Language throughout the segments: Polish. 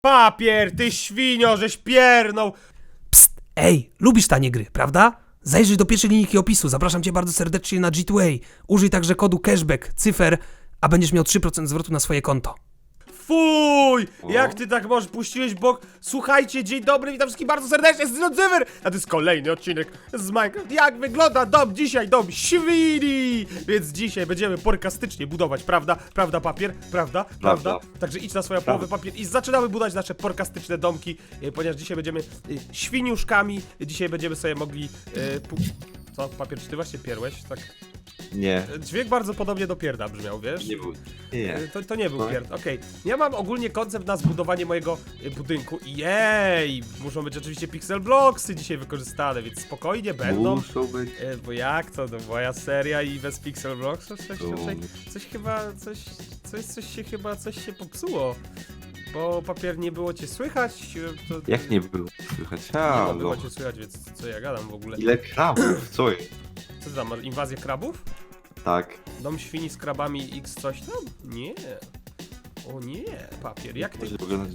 Papier, ty świnio, żeś piernął! Psst, ej, lubisz tanie gry, prawda? Zajrzyj do pierwszej linijki opisu, zapraszam cię bardzo serdecznie na G2A. Użyj także kodu cashback, cyfer, a będziesz miał 3% zwrotu na swoje konto. Fuj! Jak ty tak możesz? Puściłeś bok. Słuchajcie, dzień dobry, witam wszystkich bardzo serdecznie, z Cyfer! A to jest kolejny odcinek z Minecraft. Jak wygląda dom dzisiaj? Dom świni! Więc dzisiaj będziemy porkastycznie budować, prawda? Prawda, papier? Prawda? Prawda? Prawda. Także idź na swoją połowę papier i zaczynamy budować nasze porkastyczne domki, e, ponieważ dzisiaj będziemy e, świniuszkami. Dzisiaj będziemy sobie mogli... e, pu- Co? Papier, czy ty właśnie pierłeś? Tak. Nie, Dźwięk bardzo podobnie do pierda brzmiał, wiesz? nie był. Nie. Y, To, to nie był No. pierd. Okej. Ja mam ogólnie koncept na zbudowanie mojego y, budynku. i Jej! Muszą być oczywiście pixel blocksy dzisiaj wykorzystane, więc spokojnie będą. Muszą być. Y, Bo jak to? No, moja seria i bez pixel blocksów? Coś, coś, coś, coś chyba, coś, coś, coś się chyba, coś się popsuło. Bo papier nie było cię słychać. To, Jak nie było słychać? Nie no, Halo. było cię słychać, więc co ja gadam w ogóle? Ile krabów? Co jest? Co ty tam, masz inwazję krabów? Tak. Dom świni z krabami x coś tam? Nie. O nie, papier. Jak ty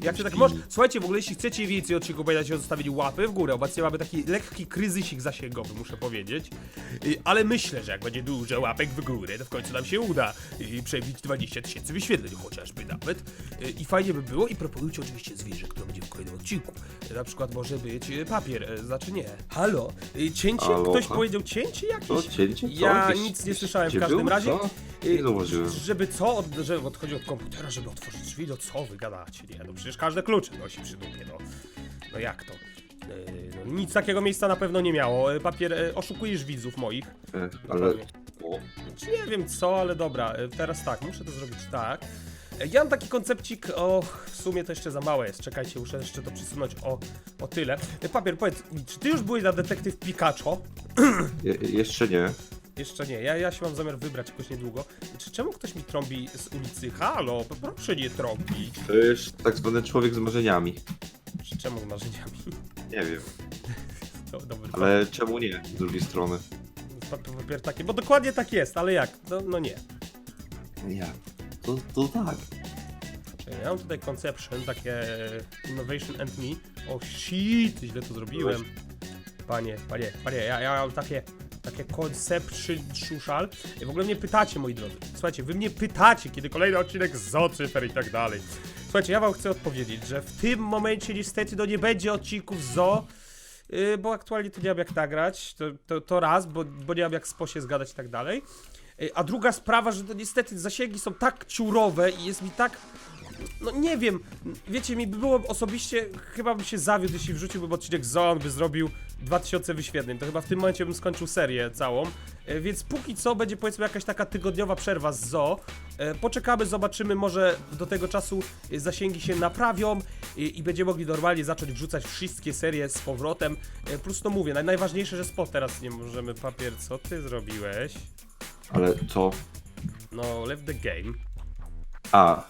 Jak ty tak możesz? Słuchajcie, w ogóle jeśli chcecie więcej odcinków, pamiętajcie o zostawieniu łapy w górę. Obecnie mamy taki lekki kryzysik zasięgowy, muszę powiedzieć. Ale myślę, że jak będzie dużo łapek w górę, to w końcu nam się uda y, przebić 20 tysięcy wyświetleń, chociażby nawet. I fajnie by było i proponujcie oczywiście zwierzę, które będzie w kolejnym odcinku. Na przykład może być y, papier, y, znaczy nie. Halo? Y, Cięcie? Aloha? Ktoś powiedział cięcie jakieś? Co? Cięcie? Co? Ja Jakieś- nic nie słyszałem w każdym był? razie. Co? Nie zauważyłem. Żeby co? Od, że odchodzi od komputera, żeby otworzyć drzwi? No co wy gadacie? Nie, no przecież każde klucze nosi przy dupie, no. No jak to? Yy, no, nic takiego miejsca na pewno nie miało. Yy, Papier, yy, oszukujesz widzów moich. E, Ale... O, Czy nie wiem co, ale dobra, yy, teraz tak, muszę to zrobić tak. Ja mam taki koncepcik, o, w sumie to jeszcze za małe jest, czekajcie, muszę jeszcze to przesunąć o, o tyle. Papier, powiedz, czy ty już byłeś na detektyw Pikachu? je, jeszcze nie. Jeszcze nie, ja, ja się mam zamiar wybrać jakoś niedługo. Czy czemu ktoś mi trąbi z ulicy? Halo, proszę nie trąbić. To jest tak zwany człowiek z marzeniami. Czy czemu z marzeniami? Nie wiem. To dobry Ale czemu nie? Z drugiej strony. pa- pa- papier takie, bo dokładnie tak jest, ale jak? No, no nie. Ja. To, to tak. Ja mam tutaj conception, takie innovation and me. O shit, źle to zrobiłem. Panie, panie, panie, ja, ja mam takie, takie conception szuszal. I w ogóle mnie pytacie, moi drodzy. Słuchajcie, wy mnie pytacie, kiedy kolejny odcinek z Zocyfer i tak dalej. Słuchajcie, ja wam chcę odpowiedzieć, że w tym momencie niestety no nie będzie odcinków Zo. Yy, bo aktualnie to nie mam jak nagrać, to, to, to raz, bo, bo nie mam jak z posie zgadać i tak dalej. Yy, A druga sprawa, że to niestety zasięgi są tak ciurowe i jest mi tak no nie wiem, wiecie, mi by było osobiście, chyba bym się zawiódł, jeśli wrzuciłbym odcinek Zoon, by zrobił 2000 wyświetleń, to chyba w tym momencie bym skończył serię całą, e, więc póki co będzie powiedzmy jakaś taka tygodniowa przerwa z Zo, E, poczekamy, zobaczymy, może do tego czasu e, zasięgi się naprawią i, i będziemy mogli normalnie zacząć wrzucać wszystkie serie z powrotem, E, plus no mówię, naj, najważniejsze, że spot teraz nie możemy, papier, co ty zrobiłeś? Ale co? No, left the game, A.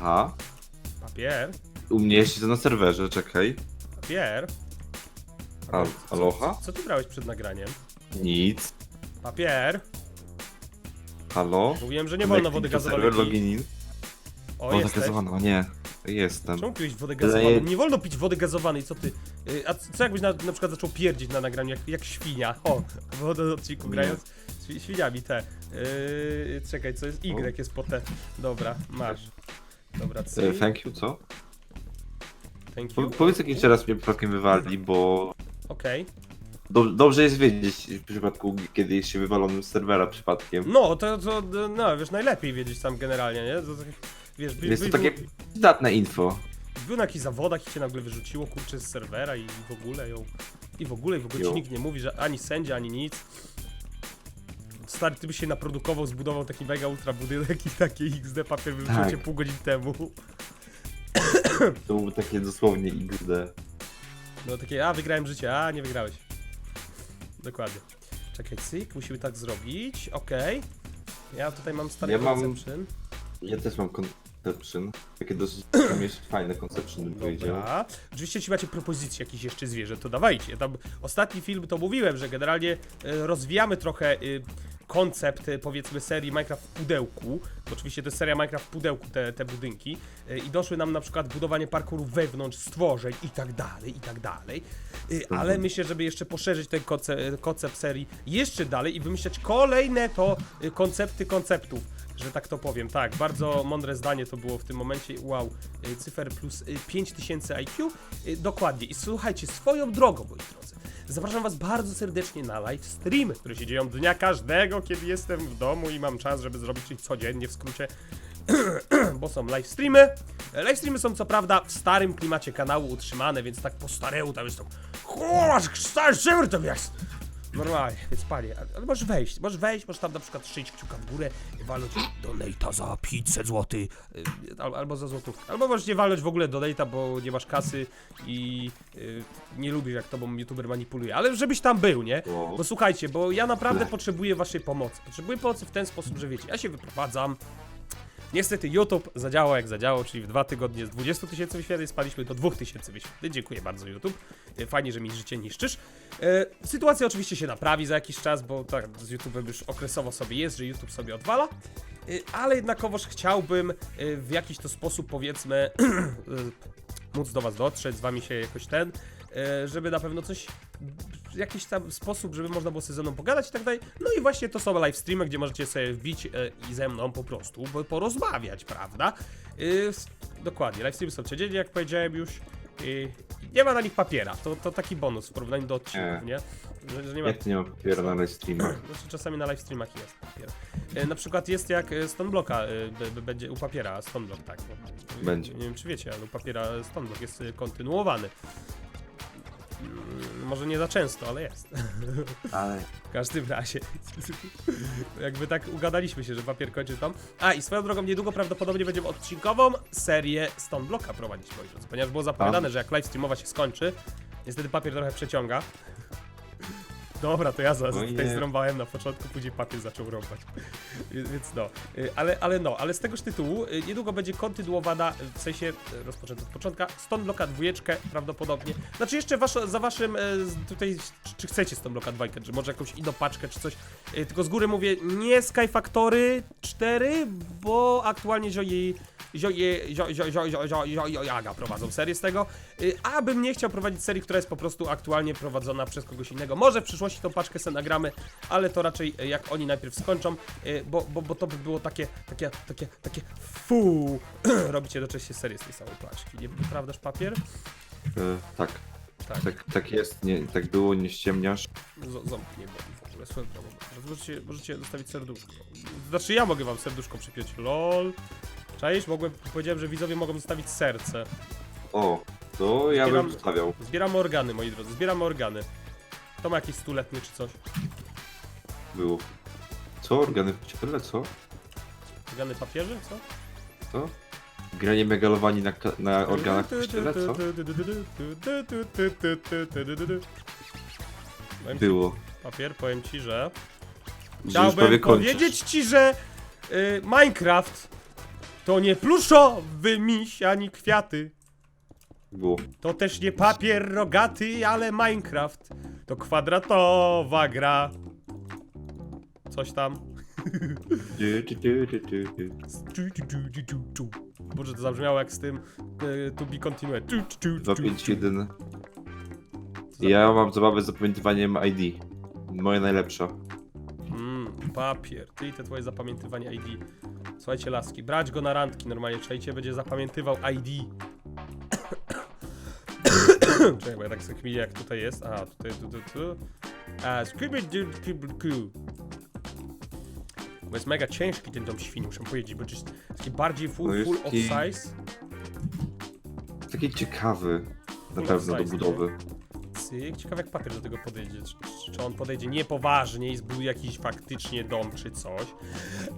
A. papier, U mnie jest to na serwerze, czekaj. papier. A, aloha? Co, ty brałeś przed nagraniem? Nic. Papier. Halo? Mówiłem, że nie wolno Connecting wody to gazowanej pić. login in. O, Woda jesteś. gazowana, nie. Jestem. Czemu piłeś wodę gazowaną? Nie wolno pić wody gazowanej, co ty? Y, A c- co jakbyś na, na przykład zaczął pierdzić na nagraniu, jak, jak świnia? O, w do odcinku Nie. grając świ- świniami te. Yy, czekaj, co jest? Y jest po te. Dobra, masz. Dobra, E. Thank you, co? Thank Po, you. powiedz jak jeszcze raz mnie przypadkiem wywali, bo Okej. do, dobrze jest wiedzieć w przypadku, kiedy jest się wywalonym z serwera przypadkiem. No, to, to, no, wiesz, najlepiej wiedzieć tam generalnie, nie? To, tak, wiesz, by, Jest by, to takie przydatne info. Był na jakichś zawodach i cię nagle wyrzuciło, kurczę, z serwera i w ogóle ją... I w ogóle, i w ogóle ci nikt nie mówi, że ani sędzia, ani nic. Stary, ty byś się naprodukował, zbudował taki mega ultra budynek i takie XD papier wyrzucił Tak. cię pół godzin temu. To byłoby takie dosłownie XD. No takie, a wygrałem życie, a nie wygrałeś. Dokładnie. Czekaj, cyk, musimy tak zrobić, okej. Ja tutaj mam stary Ja mam- conception. Ja też mam conception. Takie dosyć tam jest fajne conception bym powiedział. Dobra. Oczywiście, jeśli macie propozycje jakieś jeszcze zwierzę, to dawajcie. Tam ostatni film to mówiłem, że generalnie e, rozwijamy trochę e, koncept, e, powiedzmy, serii Minecraft w pudełku. Oczywiście to jest seria Minecraft w pudełku, te, te budynki. E, I doszły nam na przykład budowanie parkouru wewnątrz stworzeń i tak dalej, i tak dalej. E, Ale myślę, żeby jeszcze poszerzyć ten konce- koncept serii jeszcze dalej i wymyślać kolejne to koncepty konceptów że tak to powiem. Tak, bardzo mądre zdanie to było w tym momencie. Wow, cyfer plus y, 5000 IQ. Dokładnie. I słuchajcie, swoją drogą, moi drodzy. Zapraszam Was bardzo serdecznie na live streamy, które się dzieją dnia każdego, kiedy jestem w domu i mam czas, żeby zrobić coś codziennie w skrócie. bo są live streamy. E, Live streamy są co prawda w starym klimacie kanału utrzymane, więc tak po staremu tam jest tam. Chłopak, stary to jest! Normalnie, więc panie, ale- możesz wejść, możesz wejść, możesz tam na przykład szyć kciuka w górę i walnąć donate'a za 500 zł, albo, albo za złotówkę. Albo możesz nie walnąć w ogóle donate'a, bo nie masz kasy i y, nie lubisz jak tobą youtuber manipuluje, ale żebyś tam był, nie? O. Bo słuchajcie, bo ja naprawdę potrzebuję waszej pomocy. Potrzebuję pomocy w ten sposób, że wiecie, ja się wyprowadzam, Niestety YouTube zadziałał jak zadziałał, czyli w dwa tygodnie z 20 tysięcy wyświetleń spaliśmy do 2 tysięcy wyświetleń. Dziękuję bardzo YouTube. E, Fajnie, że mi życie niszczysz. E, sytuacja oczywiście się naprawi za jakiś czas, bo tak z YouTube'em już okresowo sobie jest, że YouTube sobie odwala. E, ale jednakowoż chciałbym w jakiś to sposób powiedzmy móc do was dotrzeć, z wami się jakoś ten, żeby na pewno coś jakiś tam sposób, żeby można było sobie ze mną pogadać i tak dalej. No i właśnie to są live streamy, gdzie możecie sobie wbić e, i ze mną po prostu porozmawiać, prawda? S- dokładnie, live streamy są codziennie, jak powiedziałem już. I nie ma na nich papiera, to, to taki bonus w porównaniu do odcinków, nie? Że, że nie ma Jak to nie ma papiera na live streamach? znaczy czasami na live streamach jest papier. E, na przykład jest jak Stoneblocka e, będzie u papiera Stoneblock, tak. Będzie. Nie wiem czy wiecie, ale u papiera Stoneblock jest kontynuowany. Może nie za często, ale jest. Ale... W każdym razie. Jakby tak ugadaliśmy się, że papier kończy tam. A i swoją drogą niedługo prawdopodobnie będziemy odcinkową serię Stoneblocka prowadzić, moi drodzy. Ponieważ było zapowiadane, że jak live streamowa się skończy, niestety papier trochę przeciąga. Dobra, to ja za, O tutaj nie. zrąbałem na początku, później papier zaczął rąbać. Więc no. Y, Ale, ale no, ale z tegoż tytułu y, niedługo będzie kontynuowana, w sensie y, rozpoczęto od początka, Stoneblocka dwójeczkę prawdopodobnie. Znaczy jeszcze wasz, za waszym tutaj, czy, chcecie Stoneblocka dwójkę, czy może jakąś inną paczkę, czy coś. Tylko z góry mówię, nie Sky Factory 4, bo aktualnie Zioji... Zioje, zio, zio, zio, zio, zio, zio, zio, Jaga prowadzą serię z tego, y, a bym nie chciał prowadzić serii, która jest po prostu aktualnie prowadzona przez kogoś innego. Może w przyszłości tą paczkę sobie nagramy, ale to raczej y, jak oni najpierw skończą, y, bo, bo, bo to by było takie, takie, takie, takie fu. Robicie jednocześnie serię z tej samej paczki, nie prawdaż papier? E, tak, Tak, tak, tak jest, nie, tak było, nie ściemniasz. Z- ząb nie boli w ogóle, drogą. Możecie, możecie zostawić serduszko. Znaczy ja mogę wam serduszko przypiąć, lol. Czaisz? Mogłem, powiedziałem, że widzowie mogą zostawić serce. O, to ja Zbieram- bym zostawiał. Zbieramy organy, moi drodzy, zbieramy organy. To ma jakieś stuletnie czy coś. Było. Co? Organy ciele? Co? Organy papieży, co? Co? Granie megalowani na, ka- na organach ciele? Co? Powiem ci, Było. papier, powiem ci, że... Że już prawie Chciałbym kończysz. powiedzieć ci, że y, Minecraft to nie pluszowy miś ani kwiaty. Było. To też nie papier rogaty, ale Minecraft to kwadratowa gra. Coś tam. Du, du, du, du, du, du. Tu, tu, tu, tu, tu, tu. Boże, to zabrzmiało jak z tym e, To Be Continued. Tu, tu, tu, tu, 251. Co za- Ja mam zabawę z zapamiętywaniem ID. Moja najlepsza. Mm, papier. Ty i te twoje zapamiętywanie ID. Słuchajcie, laski, brać go na randki normalnie, czajcie, będzie zapamiętywał ID. Czekaj, bo ja tak sobie jak tutaj jest. A, tutaj, tu, tu, tu. Ku. Bo jest mega ciężki ten dom świni, muszę powiedzieć, bo jest taki bardziej No full, jest full of size. Taki ciekawy. Na pewno do budowy. Cyk, ciekawe jak papier do tego podejdzie. Czy, on podejdzie niepoważnie i zbuduje jakiś faktycznie dom czy coś.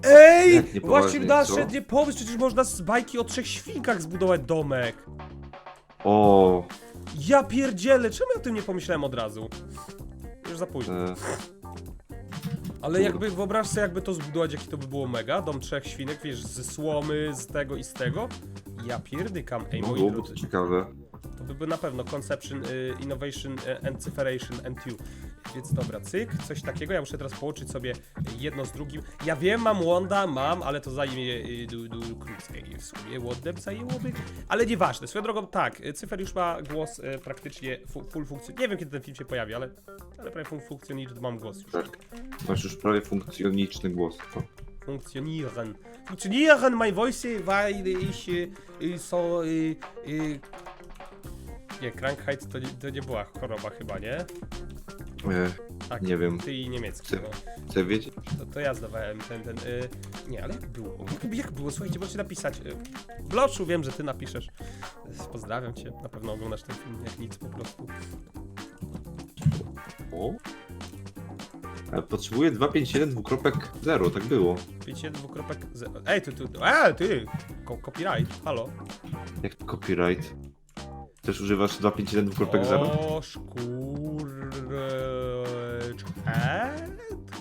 Ej! Jak niepoważnie, Właśnie co? nie pomysł, przecież można z bajki o trzech świnkach zbudować domek. O, Ja pierdzielę, czemu ja o tym nie pomyślałem od razu? Już za późno. e, Ale jakby wyobraź sobie jakby to zbudować, jaki to by było mega. Dom trzech świnek, wiesz, ze słomy, z tego i z tego. Ja pierdykam, ej No, moi byłoby drodzy. to ciekawe. To by był na pewno Conception, y, Innovation y, and and You. Więc dobra, cyk, coś takiego. Ja muszę teraz połączyć sobie jedno z drugim. Ja wiem, mam Wanda, mam, ale to zajmie y, du, du, w sumie. Wondem zajęłoby, ale nieważne. Swoją drogą, tak, y, Cyfer już ma głos y, praktycznie fu, full funkcjon. Nie wiem, kiedy ten film się pojawi, ale, ale prawie full funkcjonalny mam głos już. Tak. Masz już prawie funkcjoniczny głos. To. Funktionieren. Funktionieren mein Voice, weil ich y, so... Y, y, nie, Krankheit to to nie była choroba chyba, nie? E, Tak, Nie wiem. Ty i niemiecki. Ty- No. chcę wiedzieć? To, to ja zdawałem ten, ten. Y, nie, ale jak było? Jak, jak było? Słuchajcie, możecie napisać. Y, w bloczu wiem, że ty napiszesz. Y, Pozdrawiam cię, na pewno oglądasz ten film jak nic po prostu. O? Ale potrzebuję 257 tak było. 5.2.0. Ej, ty, ty, e, ty! Ko copyright, halo. Jak to copyright? Też używasz 257 O, szkurczę.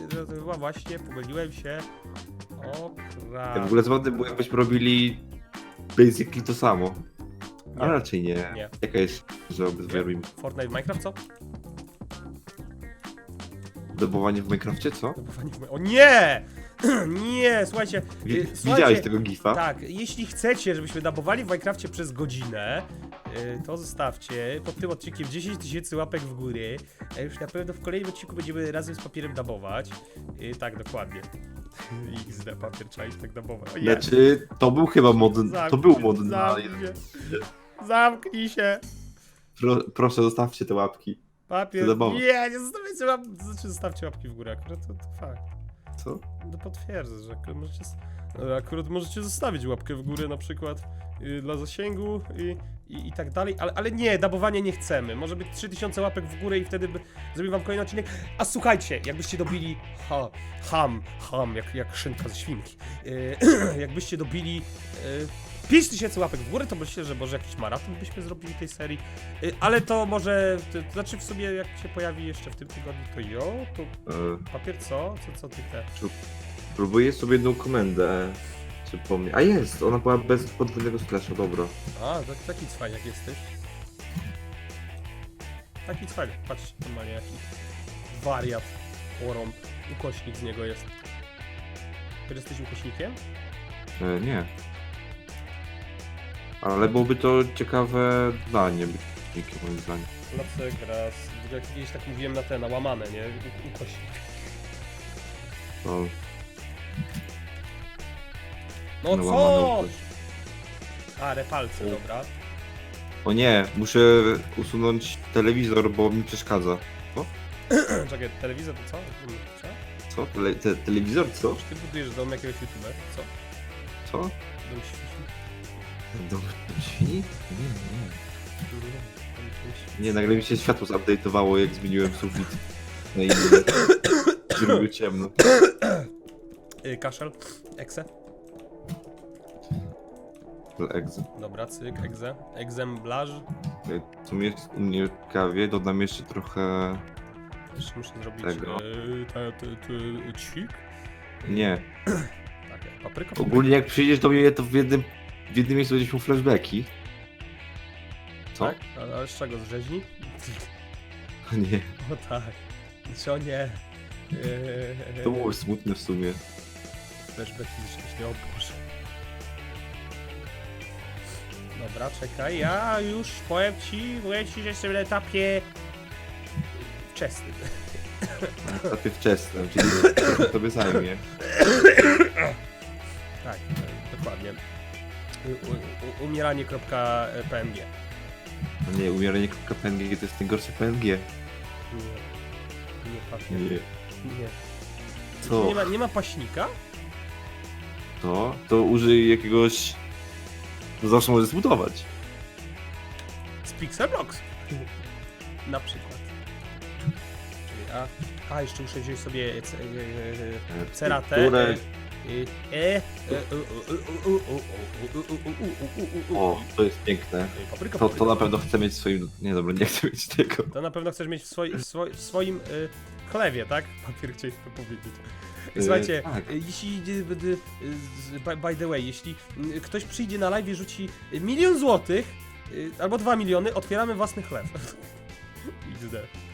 To chyba właśnie pomyliłem się. O, Ja w ogóle zgodny było jakbyśmy robili basically to samo. A Nie. raczej nie. Nie. Jaka jest, że obydwoje robimy Fortnite w Minecraft, co? dobowanie w Minecrafcie, co? Dobowanie w O nie! nie, słuchajcie. Wi- y, Widziałeś słuchajcie, tego gifa? Tak, jeśli chcecie, żebyśmy dabowali w Minecrafcie przez godzinę, y, to zostawcie pod tym odcinkiem 10 tysięcy łapek w górę. A już na pewno w kolejnym odcinku będziemy razem z papierem dabować. Y, tak, dokładnie. XD, papier trzeba i tak dabować. O nie. Znaczy, to był chyba mod, to Zamknij- był mod na... zamknij się. Zamknij się. Pro, proszę, zostawcie te łapki. Papier. Nie, nie zostawiajcie łap... Znaczy, zostawcie łapki w górę, akurat to, to fakt. Co? No potwierdzę, że akurat możecie, e, akurat możecie zostawić łapkę w górę na przykład y, dla zasięgu i, i, i tak dalej, ale, ale nie, dabowanie nie chcemy. Może być 3000 łapek w górę i wtedy by, zrobię wam kolejny odcinek. A słuchajcie, jakbyście dobili ha, ham, ham, jak, jak szynka ze świnki. Y, jakbyście dobili y, 5000 łapek w górę, to myślę, że może jakiś maraton byśmy zrobili tej serii. Y, ale to może, to, to znaczy w sobie jak się pojawi jeszcze w tym tygodniu, to jo, to E, papier co? Co, co ty te? próbuję sobie jedną komendę przypomnieć. A jest, ona była bez podwójnego slasha, dobra. A, tak, taki cwaniak jesteś. Taki cwaniak, patrzcie, normalnie jaki wariat, porąb, ukośnik z niego jest. Ty jesteś ukośnikiem? E, nie. Ale byłoby to ciekawe danie, być moim zdaniem. Placek raz, jak kiedyś tak mówiłem na te, na łamane, nie? U, ukośnik. No, No no, co? łamane ukoś. A, repalce, U. dobra. O nie, muszę usunąć telewizor, bo mi przeszkadza. Czekaj, telewizor to co? Co? Co? Tele, te, telewizor? Co? Czy ty budujesz dom jakiegoś youtubera? Co? Co? Dom? Dom świni? Nie, nie. Nie, nagle mi się światło zupdate'owało, jak zmieniłem sufit na inny. Było ciemno. Y, kaszel, ekse. Egzy. Dobra, cyk, egze. Egzemplarz. Co mnie u mnie ciekawie, dodam jeszcze trochę... Jeszcze muszę zrobić Tego. e, te, te, te, cik. Nie. Tak, papryka. Ogólnie jak przyjdziesz do mnie, to w jednym, w jednym miejscu będziesz miał flashbacki. Co? Tak? Ale z czego? Z rzeźni? Nie. O tak. Co nie? Eee, To było smutne w sumie. Flashbacki z rzeźni, o Boże. Dobra, czekaj, ja już powiem ci, ci, że jestem na etapie wczesnym. Ty wczesne, czyli trochę tobie zajmie. Tak, e, dokładnie. U, u, u, umieranie.png No nie, umieranie.png to jest najgorsze PNG. Nie. Nie, papier. Nie. Nie. Co? Nie ma, nie ma paśnika? To? To użyj jakiegoś... No zawsze możesz zbudować. Z Pixelbox. Na przykład. Czyli a, a jeszcze muszę wziąć sobie c, e, e, ceratę. O, to jest piękne. No papryka, To, to na pewno chcę mieć w swoim... Nie dobra, nie chcę mieć tego. To na pewno chcesz mieć w, swoi, w, swoi, w swoim y, chlewie, tak? Papier chciałem to powiedzieć. Y, Słuchajcie, tak. Y, jeśli y, y by, by the way, jeśli ktoś przyjdzie na live i rzuci milion złotych y, albo dwa miliony, otwieramy własny chleb. XD.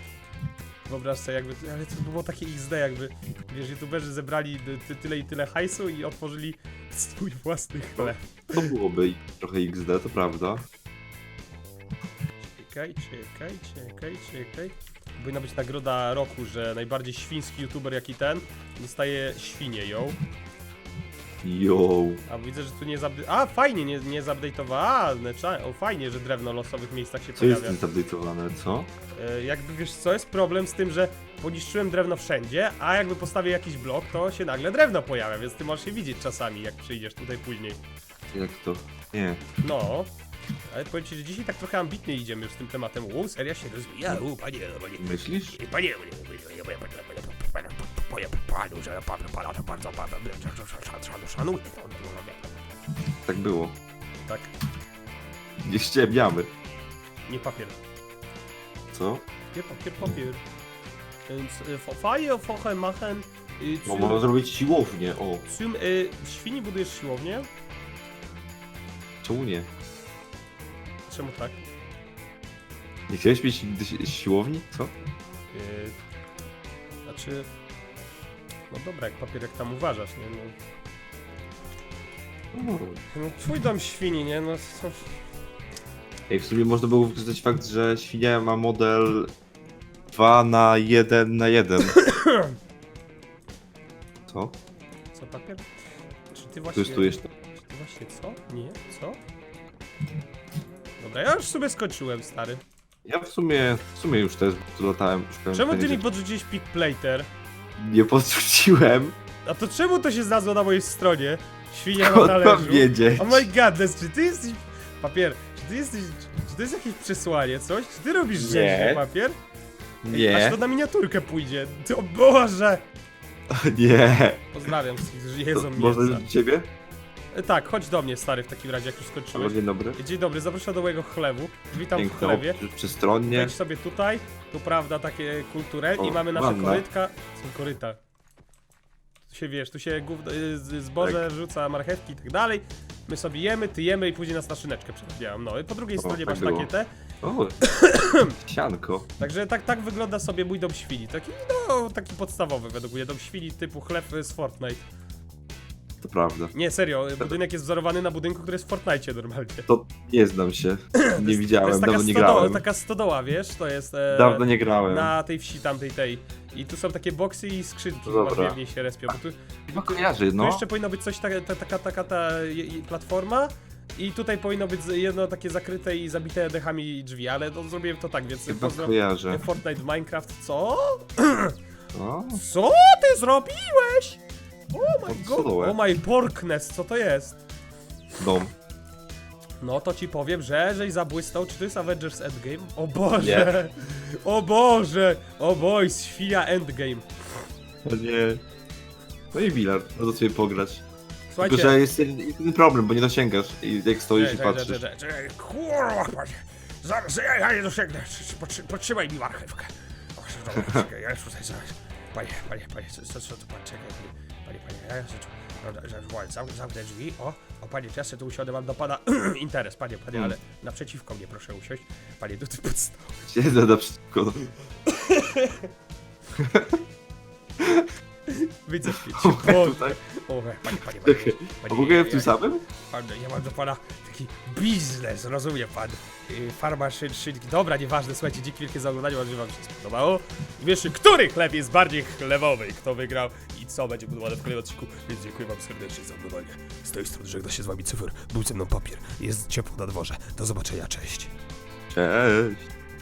Wyobraź sobie jakby, ale to było takie XD jakby, wiesz, youtuberzy zebrali ty, tyle i tyle hajsu i otworzyli swój własny chleb. To byłoby trochę XD, to prawda. Czekaj, czekaj, czekaj, czekaj. Powinna być nagroda roku, że najbardziej świński youtuber jaki ten dostaje świnię ją. Yo. A widzę, że tu nie zabdy... A, fajnie, nie, nie zupdate'owała. Znaczy, o, fajnie, że drewno w losowych miejscach się Co jest pojawia. zupdate'owane, co? E, jakby wiesz co, jest problem z tym, że poniszczyłem drewno wszędzie, a jakby postawię jakiś blok, to się nagle drewno pojawia, więc ty możesz się widzieć czasami, jak przyjdziesz tutaj później. Jak to? Nie. No. Ale powiem ci, że dzisiaj tak trochę ambitnie idziemy już z tym tematem. U, seria się rozwija, u, panie, panie. Myślisz? Panie, panie, panie, panie, panu, że pan to bardzo bardzo szanuję. Tak było. Tak, Nie ściemniamy. nie papier. Co? Papier, papier, papier. Więc y, faje, foche, machen. y, No zum- można zrobić siłownię, o. zum, y, Świni budujesz siłownię? Czemu nie? Czemu tak? Nie chciałeś mieć nigdy si- siłowni? Co? Y, Znaczy... No dobra, jak papier, jak tam uważasz, nie? No, no twój dom świni, nie? No co... Ej, w sumie można było wykorzystać fakt, że świnia ma model 2 na 1 na 1. Co? Co papier? Czy ty właśnie... tu jeszcze. Czy ty właśnie co? Nie? Co? Dobra, ja już sobie skończyłem, stary. Ja w sumie, w sumie już też latałem. szukałem Czemu ty mi podrzuciłeś pick plater? Nie podrzuciłem. A to czemu to się znalazło na mojej stronie? Świnia na Skąd talerzu. mam wiedzieć? Oh my godness, czy ty jesteś... Papier, czy ty jesteś... Czy to jest jakieś przesłanie, coś? Czy ty robisz Nie. rzeźnie, papier? Aż Nie, to na miniaturkę pójdzie. Ty, O Boże! nie. Pozdrawiam wszystkich, którzy To jedzą mięsa. do ciebie? Tak, chodź do mnie, stary, w takim razie, jak już Halo, skończyłeś. dzień dobry. Dzień dobry, zapraszam do mojego chlewu. Witam w Piękno, chlewie. przy- przystronnie. Wejdź sobie tutaj, tu prawda, takie kulturel i O, mamy nasze wanna. korytka. Są koryta. Tu się wiesz, tu się gówno, y, z- zboże rzuca, marchewki i tak dalej. My sobie jemy, ty jemy i później nas na szyneczkę przerabiają. No i po drugiej O, stronie tak masz było. takie te. O, sianko. Także tak, tak wygląda sobie mój dom świni. Taki, no, taki podstawowy według mnie. Dom świni typu chleb z Fortnite. To prawda. Nie, serio, budynek jest wzorowany na budynku, który jest w Fortnite normalnie. To nie znam się. Nie To widziałem, jest taka, dawno nie grałem. taka stodoła, wiesz, to jest e, Dawno nie grałem. na tej wsi tamtej tej. I tu są takie boksy i skrzynki, Dobra. w niej się respią. Bo tu, No tu, kojarzy, tu no. jeszcze powinno być coś, taka, ta, taka, taka ta platforma i tutaj powinno być jedno takie zakryte i zabite dechami drzwi, ale no, zrobiłem to tak, więc Chyba. Fortnite w Minecraft, co? O, Co ty zrobiłeś? Oh my god, Podsudołe. oh my porkness, co to jest? dom. No to ci powiem, że żeś zabłysnął, czy to jest Avengers Endgame? O Boże! O Boże! O boj, świnia Endgame. O nie. No i bilard, no to sobie pograć. Słuchajcie, Tylko, że jest jeden, problem, bo nie dosięgasz i jak stoisz i patrzysz. czekaj, czekaj, czekaj, Kurwa, panie. zaraz, ja, ja nie dosięgnę, Potrzy- potrzymaj mi marchewkę. O, dobra, czekaj, ja już tutaj zaraz. Panie, panie, panie, co, co, co tu pan, czekaj, panie, panie, panie, ja że- zam, zamknę drzwi, o, o panie, ja sobie tu usiądę, mam do pana interes, panie, panie, ale naprzeciwko mnie proszę usiąść, panie, tu ty podstał. Siedzę naprzeciwko. Widzę cię, Boże. Tutaj. O, panie, panie, panie, panie, A w ogóle w tym samym? Pan, ja mam do pana taki biznes, rozumie pan? Yy, farma szyn, szynki. Dobra, nieważne, słuchajcie, dzięki wielkie za oglądanie, mam nadzieję, wam się spodobało. Wiesz, który chleb jest bardziej chlebowy, kto wygrał i co będzie budowane w kolejnym odcinku, więc dziękuję wam serdecznie za oglądanie. Z tej strony żegna się z wami cyfr, był ze mną papier, jest ciepło na dworze. Do zobaczenia, cześć. Cześć.